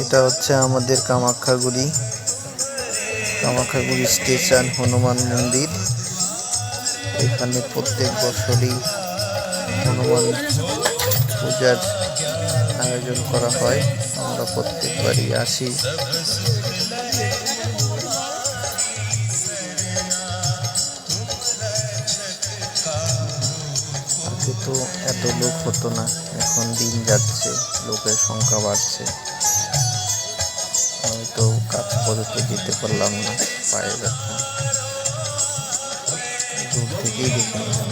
এটা হচ্ছে আমাদের কামাখ্যাগুড়ি। কামাখ্যাগুড়ি স্টেশন, হনুমান মন্দির। এখানে প্রত্যেক বছরই হনুমান পূজার আয়োজন করা হয়। আমরা প্রত্যেকবারই আসি। আগে তো এত লোক হতো না, এখন দিন যাচ্ছে, লোকের সংখ্যা বাড়ছে। আমি তো কাজ করে তো যেতে পারলাম না পায়ে ব্যথা। দূর থেকেই দেখে নিলাম